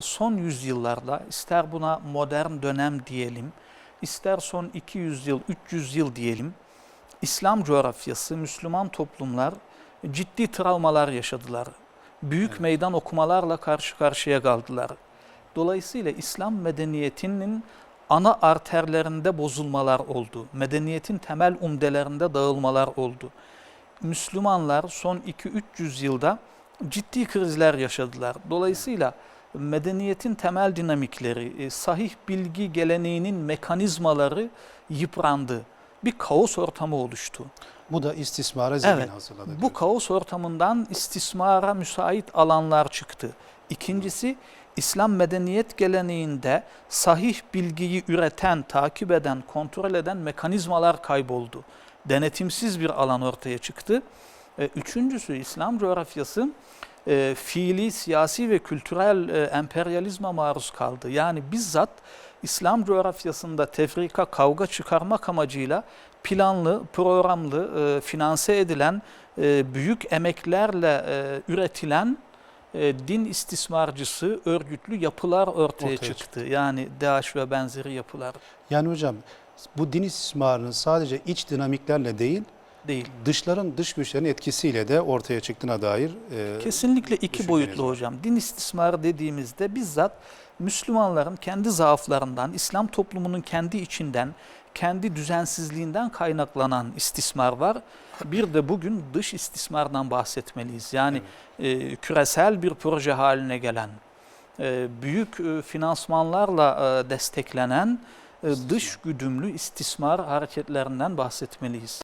son yüzyıllarda ister buna modern dönem diyelim, ister son 200 yıl, 300 yıl diyelim, İslam coğrafyası, Müslüman toplumlar ciddi travmalar yaşadılar. Büyük Evet. meydan okumalarla karşı karşıya kaldılar. Dolayısıyla İslam medeniyetinin ana arterlerinde bozulmalar oldu. Medeniyetin temel umdelerinde dağılmalar oldu. Müslümanlar son 2-300 yılda ciddi krizler yaşadılar. Dolayısıyla medeniyetin temel dinamikleri, e, sahih bilgi geleneğinin mekanizmaları yıprandı. Bir kaos ortamı oluştu. Bu da istismara zemin Evet, hazırladı. Bu diyor. kaos ortamından istismara müsait alanlar çıktı. İkincisi İslam medeniyet geleneğinde sahih bilgiyi üreten, takip eden, kontrol eden mekanizmalar kayboldu. Denetimsiz bir alan ortaya çıktı. E, Üçüncüsü İslam coğrafyası e, fiili, siyasi ve kültürel e, emperyalizme maruz kaldı. Yani bizzat İslam coğrafyasında tefrika, kavga çıkarmak amacıyla planlı, programlı, e, finanse edilen, e, büyük emeklerle e, üretilen e, din istismarcısı örgütlü yapılar ortaya, Ortaya çıktı. Yani DAEŞ ve benzeri yapılar Yani hocam bu din istismarının sadece iç dinamiklerle değil, değil. dışların, dış güçlerin etkisiyle de ortaya çıktığına dair e, Kesinlikle iki boyutlu var. hocam. Din istismarı dediğimizde bizzat Müslümanların kendi zaaflarından, İslam toplumunun kendi içinden, kendi düzensizliğinden kaynaklanan istismar var. Bir de bugün dış istismardan bahsetmeliyiz. Yani e, küresel bir proje haline gelen, e, büyük e, finansmanlarla e, desteklenen e, dış güdümlü istismar hareketlerinden bahsetmeliyiz.